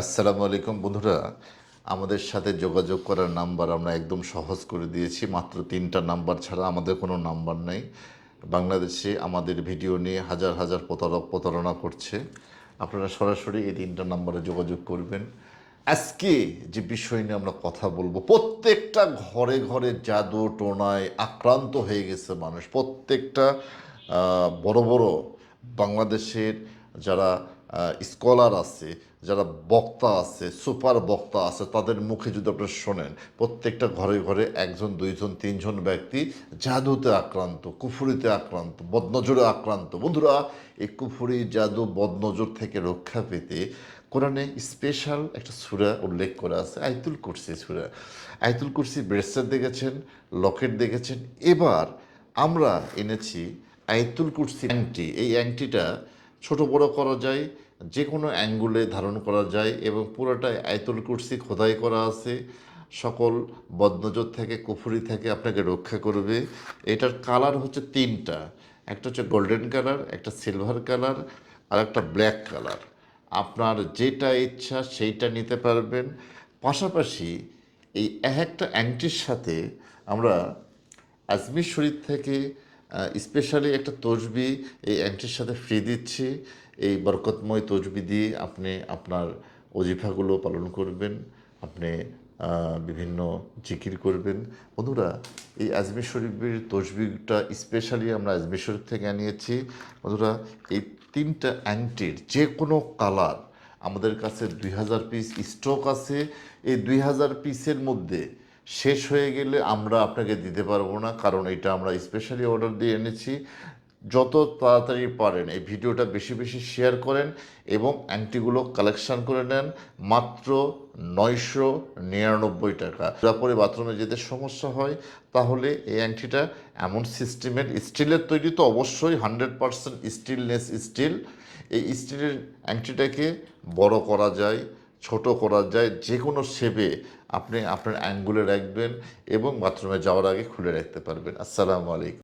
আসসালামু আলাইকুম বন্ধুরা। আমাদের সাথে যোগাযোগ করার নাম্বার আমরা একদম সহজ করে দিয়েছি। মাত্র তিনটা নাম্বার ছাড়া আমাদের কোনো নাম্বার নেই। বাংলাদেশে আমাদের ভিডিও নিয়ে হাজার হাজার প্রতারক প্রতারণা করছে। আপনারা সরাসরি এই তিনটা নাম্বারে যোগাযোগ করবেন। আজকে যে বিষয় নিয়ে আমরা কথা বলব, প্রত্যেকটা ঘরে ঘরে জাদু টোনায় আক্রান্ত হয়ে গেছে মানুষ। প্রত্যেকটা বড় বড় বাংলাদেশের যারা স্কলার আছে, যারা বক্তা আছে সুপার বক্তা আছে, তাদের মুখে যদি আপনারা শোনেন, প্রত্যেকটা ঘরে ঘরে একজন, দুইজন, তিনজন ব্যক্তি জাদুতে আক্রান্ত, কুফুরিতে আক্রান্ত, বদনজরে আক্রান্ত। বন্ধুরা, এই কুফুরি, জাদু, বদনজর থেকে রক্ষা পেতে কোরআনে স্পেশাল একটা সুরা উল্লেখ করা আছে আইতুল কুরসি সুরা। আইতুল কুরসি ব্রেসলেট দেখেছেন, লকেট দেখেছেন। এবার আমরা এনেছি আইতুল কুরসি অ্যাংটি এই অ্যাংটিটা ছোট বড় করা যায় যে কোনো অ্যাঙ্গুলে ধারণ করা যায় এবং পুরোটাই আয়তুল কুর্সি খোদাই করা আছে। সকল বদনজর থেকে, কুফুরি থেকে আপনাকে রক্ষা করবে। এটার কালার হচ্ছে তিনটা। একটা হচ্ছে গোল্ডেন কালার একটা সিলভার কালার আর একটা ব্ল্যাক কালার আপনার যেটা ইচ্ছা সেইটা নিতে পারবেন। পাশাপাশি এই এক একটা অ্যাংটির সাথে আমরা আজমির শরীফ থেকে স্পেশালি একটা তসবি, এই অ্যাংটির সাথে ফ্রি দিচ্ছি। এই বরকতময় তসবি দিয়ে আপনি আপনার অজিফাগুলো পালন করবেন, আপনি বিভিন্ন জিকির করবেন। বন্ধুরা, এই আজমির শরীফের তসবিটা স্পেশালি আমরা আজমির শরীফ থেকে আনিয়েছি। বন্ধুরা, এই তিনটা অ্যাংটির যে কোনো কালার আমাদের কাছে দুই হাজার পিস স্টক আছে। এই দুই হাজার পিসের মধ্যে শেষ হয়ে গেলে আমরা আপনাকে দিতে পারব না, কারণ এটা আমরা স্পেশালি অর্ডার দিয়ে এনেছি। যত তাড়াতাড়ি পারেন এই ভিডিওটা বেশি বেশি শেয়ার করেন এবং অ্যান্টিগুলো কালেকশান করে নেন, মাত্র নয়শো নিরানব্বই টাকা। তারপরে বাথরুমে যেতে সমস্যা হয়, তাহলে এই অ্যান্টিটা এমন সিস্টেমের স্টিলের তৈরি তো অবশ্যই হান্ড্রেড পারসেন্ট স্টিলনেস স্টিল এই স্টিলের অ্যান্টিটাকে বড় করা যায় ছোট করা যায় যে কোনো শেপে আপনি আপনার অ্যাঙ্গুলে রাখবেন এবং বাথরুমে যাওয়ার আগে খুলে রাখতে পারবেন। আসসালামু আলাইকুম।